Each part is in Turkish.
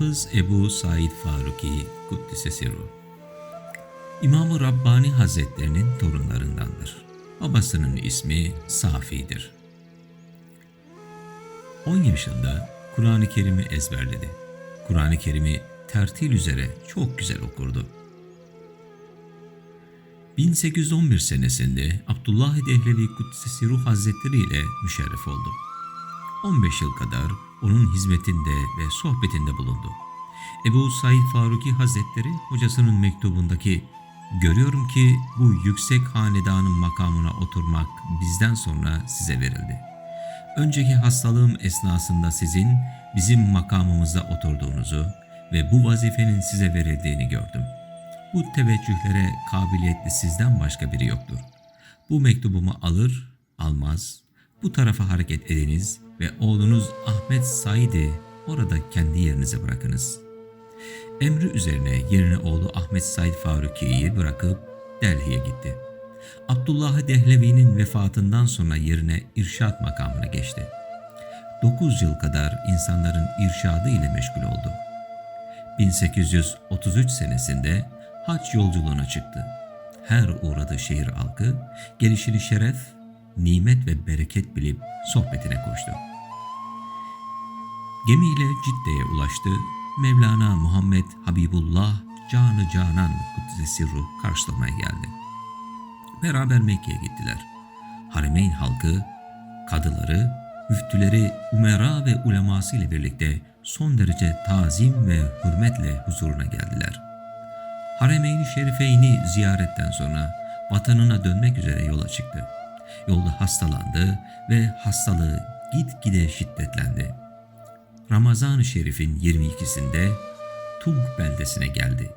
Hocamız Ebu Said Faruki Kuddise Sirru. İmam-ı Rabbani Hazretlerinin torunlarındandır. Babasının ismi Safi'dir. 10 yaşında Kur'an-ı Kerim'i ezberledi. Kur'an-ı Kerim'i tertil üzere çok güzel okurdu. 1811 senesinde Abdullah Dehlevi Kuddisesi Ruh Hazretleri ile müşerref oldu. 15 yıl kadar onun hizmetinde ve sohbetinde bulundu. Ebu Said Faruki Hazretleri hocasının mektubundaki Görüyorum ki bu yüksek hanedanın makamına oturmak bizden sonra size verildi. Önceki hastalığım esnasında sizin bizim makamımızda oturduğunuzu ve bu vazifenin size verildiğini gördüm. Bu teveccühlere kabiliyetli sizden başka biri yoktur. Bu mektubumu alır, almaz, bu tarafa hareket ediniz ve oğlunuz Ahmet Said'i orada kendi yerinize bırakınız. Emri üzerine yerine oğlu Ahmet Said Faruki'yi bırakıp Delhi'ye gitti. Abdullah Dehlevi'nin vefatından sonra yerine irşat makamına geçti. 9 yıl kadar insanların irşadı ile meşgul oldu. 1833 senesinde haç yolculuğuna çıktı. Her uğradığı şehir halkı gelişini şeref, nimet ve bereket bilip sohbetine koştu. Gemiyle Cidde'ye ulaştı. Mevlana Muhammed Habibullah Canı Canan Kuddise Ruh karşılamaya geldi. Beraber Mekke'ye gittiler. Haremeyn halkı, kadıları, müftüleri, umera ve uleması ile birlikte son derece tazim ve hürmetle huzuruna geldiler. Haremeyn-i Şerifeyni ziyaretten sonra vatanına dönmek üzere yola çıktı. Yolda hastalandı ve hastalığı gitgide şiddetlendi. Ramazan-ı Şerif'in 22'sinde Tung beldesine geldi.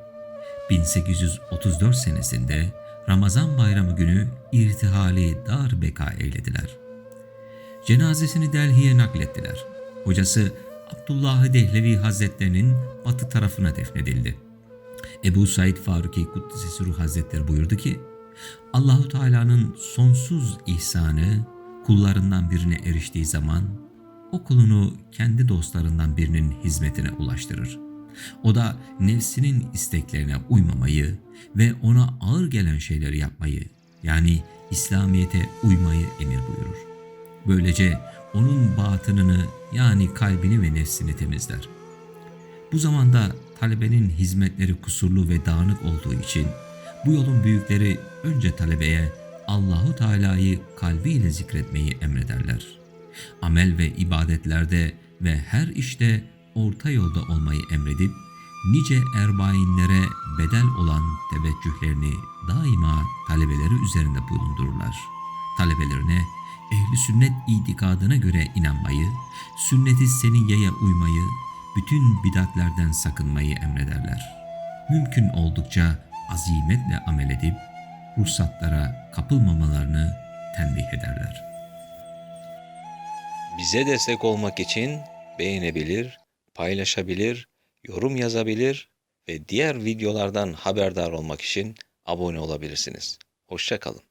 1834 senesinde Ramazan bayramı günü irtihali dar beka eylediler. Cenazesini Delhi'ye naklettiler. Hocası Abdullah Dehlevi Hazretlerinin batı tarafına defnedildi. Ebu Said Faruki Kuddisesi Ruh Hazretleri buyurdu ki, Allahu Teala'nın sonsuz ihsanı kullarından birine eriştiği zaman o kulunu kendi dostlarından birinin hizmetine ulaştırır. O da nefsinin isteklerine uymamayı ve ona ağır gelen şeyleri yapmayı yani İslamiyete uymayı emir buyurur. Böylece onun batınını yani kalbini ve nefsini temizler. Bu zamanda talebenin hizmetleri kusurlu ve dağınık olduğu için bu yolun büyükleri önce talebeye Allahu Teala'yı kalbiyle zikretmeyi emrederler. Amel ve ibadetlerde ve her işte orta yolda olmayı emredip nice erbainlere bedel olan teveccühlerini daima talebeleri üzerinde bulundururlar. Talebelerine ehli sünnet itikadına göre inanmayı, sünneti seniyeye uymayı, bütün bidatlerden sakınmayı emrederler. Mümkün oldukça azimetle amel edip ruhsatlara kapılmamalarını tembih ederler. Bize destek olmak için beğenebilir, paylaşabilir, yorum yazabilir ve diğer videolardan haberdar olmak için abone olabilirsiniz. Hoşçakalın.